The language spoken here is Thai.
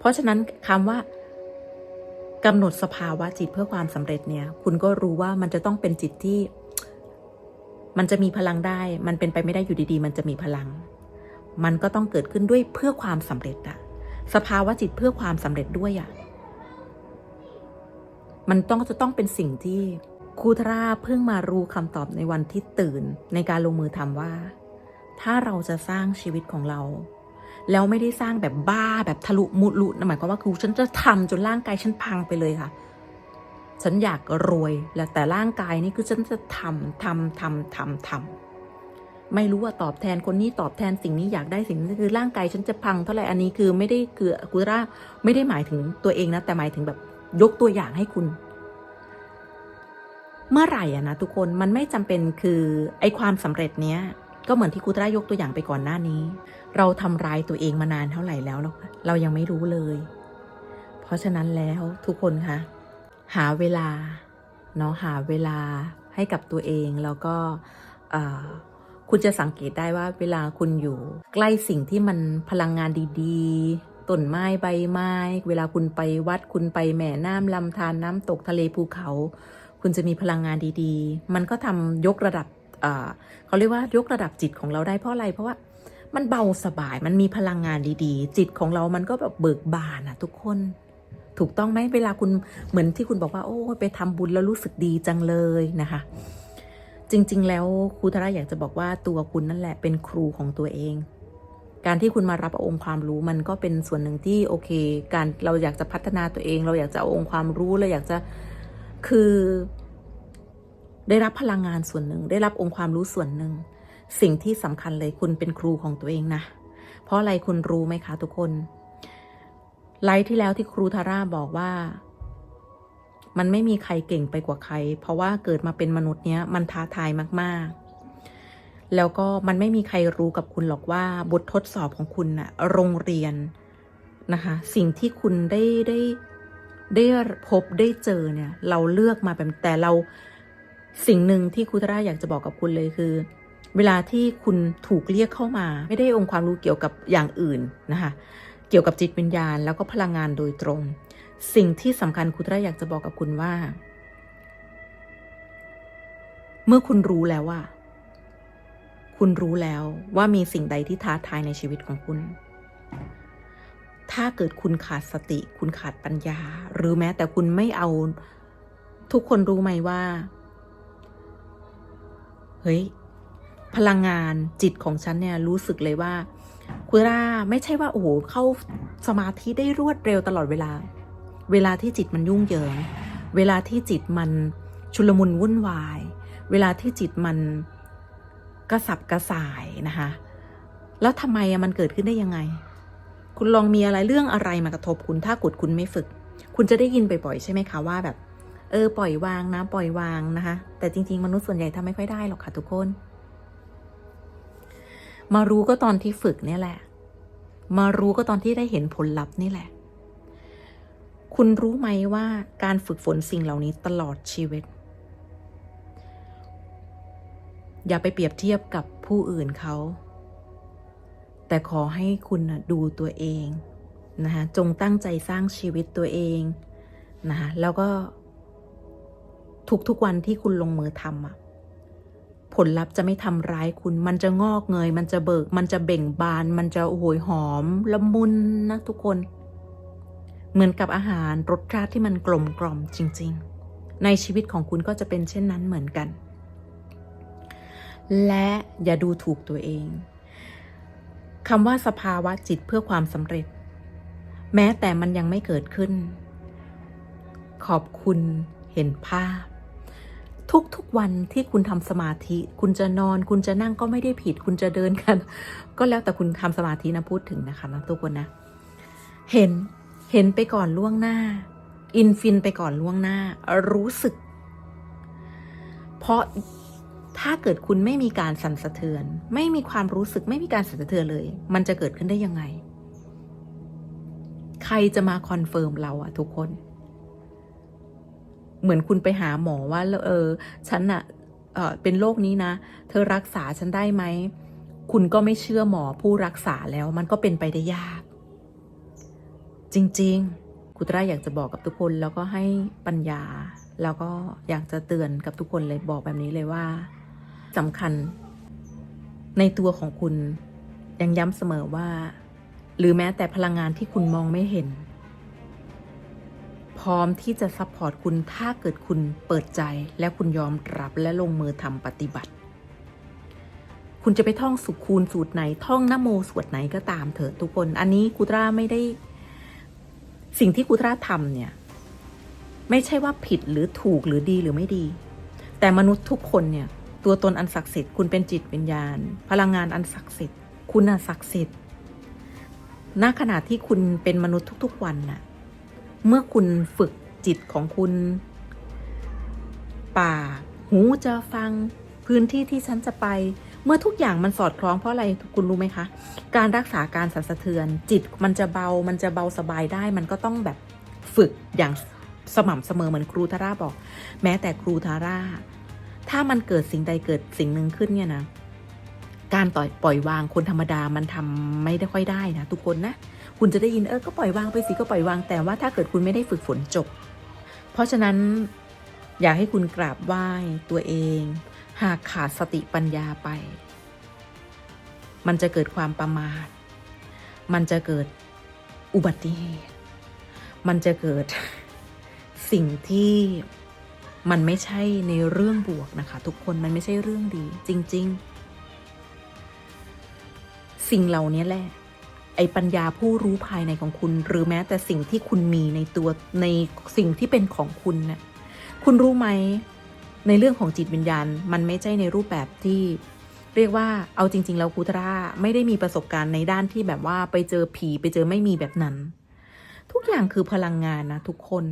เพราะฉะนั้นคำว่ากำหนดสภาวะจิตเพื่อความสำเร็จเนี่ย คุณก็รู้ว่ามันจะต้องเป็นจิตที่ มันจะมีพลังได้ มันเป็นไปไม่ได้อยู่ดีๆ มันจะมีพลัง มันก็ต้องเกิดขึ้นด้วยเพื่อความสำเร็จอะสภาวะจิตเพื่อความสำเร็จด้วยอะมันต้องจะต้องเป็นสิ่งที่ครูทราเพิ่งมารู้คำตอบในวันที่ตื่นในการลงมือทำว่า ถ้าเราจะสร้างชีวิตของเรา แล้วไม่ได้สร้างแบบบ้าแบบทะลุมุลุนหมายความว่าคือฉันจะทำจนร่างกายฉันพังไปเลยค่ะ ฉันอยากรวยแล้วแต่ร่างกายนี่คือฉันจะทำทำทำทำทำไม่รู้ว่าตอบแทนคนนี้ตอบแทนสิ่งนี้อยากได้สิ่งนี้คือร่างกายฉันจะพังเท่าไหร่อันนี้คือไม่ได้คือกุราไม่ได้หมายถึงตัวเองนะ แต่หมายถึงแบบยกตัวอย่างให้คุณ เมื่อไหร่อะนะทุกคนมันไม่จำเป็นคือไอความสำเร็จเนี้ย ก็เหมือนที่คุตรายกตัวอย่างไปก่อนหน้านี้ เราทำร้ายตัวเองมานานเท่าไหร่แล้วเราเรายังไม่รู้เลย เพราะฉะนั้นแล้วทุกคนคะหาเวลาเนาะหาเวลาให้กับตัวเองแล้วก็คุณจะสังเกตได้ว่าเวลาคุณอยู่ ใกล้สิ่งที่มันพลังงานดีๆต้นไม้ใบไม้ เวลาคุณไปวัดคุณไปแม่น้ำลำธารน้ำตกทะเลภูเขา คุณจะมีพลังงานดีๆ มันก็ทำยกระดับ เขาเรียกว่ายกระดับจิตของเราได้เพราะอะไร เพราะว่ามันเบาสบายมันมีพลังงานดีๆ จิตของเรามันก็แบบเบิกบานอะทุกคนถูกต้องไหมเวลาคุณเหมือนที่คุณบอกว่า โอ้ไปทำบุญแล้วรู้สึกดีจังเลยนะคะ จริง ๆ แล้วครูธราอยากจะบอกว่าตัวคุณนั่นแหละเป็นครูของตัวเอง การที่คุณมารับเอาองค์ความรู้มันก็เป็นส่วนหนึ่งที่โอเค การเราอยากจะพัฒนาตัวเอง เราอยากจะเอาองค์ความรู้เราอยากจะคือ ได้รับพลังงานส่วนหนึ่ง ได้รับองค์ความรู้ส่วนหนึ่ง สิ่งที่สำคัญเลยคุณเป็นครูของตัวเองนะ เพราะอะไรคุณรู้ไหมคะทุกคน ไลฟ์ที่แล้วที่ครูทาร่าบอกว่า มันไม่มีใครเก่งไปกว่าใคร เพราะว่าเกิดมาเป็นมนุษย์เนี้ยมันท้าทายมาก ๆ แล้วก็มันไม่มีใครรู้กับคุณหรอกว่าบททดสอบของคุณน่ะโรงเรียนนะคะ สิ่งที่คุณได้ได้ได้พบได้เจอเนี่ย เราเลือกมาแบบแต่เรา สิ่งหนึ่งที่ครูทาร่าอยากจะบอกกับคุณเลยคือ เวลาที่คุณถูกเรียกเข้ามา ไม่ได้องค์ความรู้เกี่ยวกับอย่างอื่นนะคะเกี่ยวกับจิตวิญญาณแล้วก็พลังงานโดยตรง สิ่งที่สำคัญคุณตราอยากจะบอกกับคุณว่า เมื่อคุณรู้แล้วว่า คุณรู้แล้วว่ามีสิ่งใดที่ท้าทายในชีวิตของคุณ ถ้าเกิดคุณขาดสติ คุณขาดปัญญา หรือแม้แต่คุณไม่เอาทุกคนรู้ไหมว่า เฮ้ย พลังงานจิตของฉันเนี่ยรู้สึกเลยว่า คุณราไม่ใช่ว่าโอ้โหเข้าสมาธิได้รวดเร็วตลอดเวลา เวลาที่จิตมันยุ่งเหยิง เวลาที่จิตมันชุลมุนวุ่นวาย เวลาที่จิตมันกระสับกระส่ายนะคะ แล้วทำไมมันเกิดขึ้นได้ยังไง คุณลองมีอะไรเรื่องอะไรมากระทบคุณถ้ากดคุณไม่ฝึก คุณจะได้ยินบ่อยๆใช่ไหมคะว่าแบบ เออปล่อยวางนะปล่อยวางนะคะ แต่จริง ๆ มนุษย์ส่วนใหญ่ทำไม่ค่อยได้หรอกค่ะทุกคน มารู้ก็ตอนที่ฝึกนี่แหละ มารู้ก็ตอนที่ได้เห็นผลลัพธ์นี่แหละ คุณรู้ไหมว่าการฝึกฝนสิ่งเหล่านี้ตลอดชีวิต อย่าไปเปรียบเทียบกับผู้อื่นเขา แต่ขอให้คุณดูตัวเองนะคะจงตั้งใจสร้างชีวิตตัวเองนะคะแล้วก็ ทุกๆวันที่คุณลงมือทำอะผลลัพธ์จะไม่ทำร้ายคุณ มันจะงอกเงย มันจะเบิก มันจะเบ่งบาน มันจะโอ้โหยหอมละมุนนะทุกคน เหมือนกับอาหารรสชาติที่มันกลมกล่อมจริง ๆ ในชีวิตของคุณก็จะเป็นเช่นนั้นเหมือนกัน และอย่าดูถูกตัวเองคำว่าสภาวะจิตเพื่อความสำเร็จ แม้แต่มันยังไม่เกิดขึ้น ขอบคุณเห็นภาพ ทุกๆวันที่คุณทำสมาธิ คุณจะนอน คุณจะนั่งก็ไม่ได้ผิด คุณจะเดินกัน ก็แล้วแต่คุณทำสมาธินะพูดถึงนะคะนะทุกคนนะ เห็นเห็นไปก่อนล่วงหน้า อินฟินไปก่อนล่วงหน้า รู้สึก เพราะถ้าเกิดคุณไม่มีการสั่นสะเทือน ไม่มีความรู้สึกไม่มีการสั่นสะเทือนเลย มันจะเกิดขึ้นได้ยังไง ใครจะมาคอนเฟิร์มเราอะทุกคน เหมือนคุณไปหาหมอว่าเออฉันอะเออเป็นโรคนี้นะ เธอรักษาฉันได้ไหม คุณก็ไม่เชื่อหมอผู้รักษาแล้วมันก็เป็นไปได้ยาก จริงๆคุณตราอยากจะบอกกับทุกคนแล้วก็ให้ปัญญา แล้วก็อยากจะเตือนกับทุกคนเลยบอกแบบนี้เลยว่าสำคัญ ในตัวของคุณยังย้ำเสมอว่า หรือแม้แต่พลังงานที่คุณมองไม่เห็น พร้อมที่จะซัพพอร์ตคุณถ้าเกิดคุณเปิดใจและคุณยอมรับและลงมือทำปฏิบัติ คุณจะไปท่องสุคูณสูตรไหน ท่องนโมสวดไหนก็ตามเถอะทุกคน อันนี้กูตราไม่ได้ สิ่งที่กูตราทำเนี่ย ไม่ใช่ว่าผิดหรือถูกหรือดีหรือไม่ดี แต่มนุษย์ทุกคนเนี่ย ตัวตนอันศักดิ์สิทธิ์คุณเป็นจิตวิญญาณ พลังงานอันศักดิ์สิทธิ์ คุณน่ะศักดิ์สิทธิ์ณขณะที่คุณเป็นมนุษย์ทุก ๆ วันน่ะ เมื่อคุณฝึกจิตของคุณ ป่ากหูจะฟัง พื้นที่ที่ฉันจะไป เมื่อทุกอย่างมันสอดคล้องเพราะอะไรคุณรู้ไหมคะ การรักษาการสั่นสะเทือน จิตมันจะเบา มันจะเบาสบายได้ มันก็ต้องแบบฝึกอย่างสม่ำเสมอเหมือนครูทาร่าบอก แม้แต่ครูทาร่า ถ้ามันเกิดสิ่งใดเกิดสิ่งหนึ่งขึ้นเนี่ยนะ การต่อยปล่อยวางคนธรรมดามันทำไม่ได้ค่อยได้นะทุกคนนะ คุณจะได้ยินเออก็ปล่อยวางไปสิก็ปล่อยวาง แต่ว่าถ้าเกิดคุณไม่ได้ฝึกฝนจบ เพราะฉะนั้นอยากให้คุณกราบไหว้ตัวเอง หากขาดสติปัญญาไป มันจะเกิดความประมาท มันจะเกิดอุบัติเหตุ มันจะเกิดสิ่งที่มันไม่ใช่ในเรื่องบวกนะคะ ทุกคนมันไม่ใช่เรื่องดีจริง ๆ สิ่งเหล่านี้แหละ อ้ปัญญาผู้รู้ภายในของคุณ หรือแม้แต่สิ่งที่คุณมีในตัวในสิ่งที่เป็นของคุณน่ะคุณรู้ไหมในเรื่องของจิตวิญญาณมันไม่ใช่ในรูปแบบที่เรียกว่าเอาจริง ๆ แล้วคูตราไม่ได้มีประสบการณ์ในด้านที่แบบว่าไปเจอผีไปเจอไม่มีแบบนั้น ทุกอย่างคือพลังงานนะทุกคน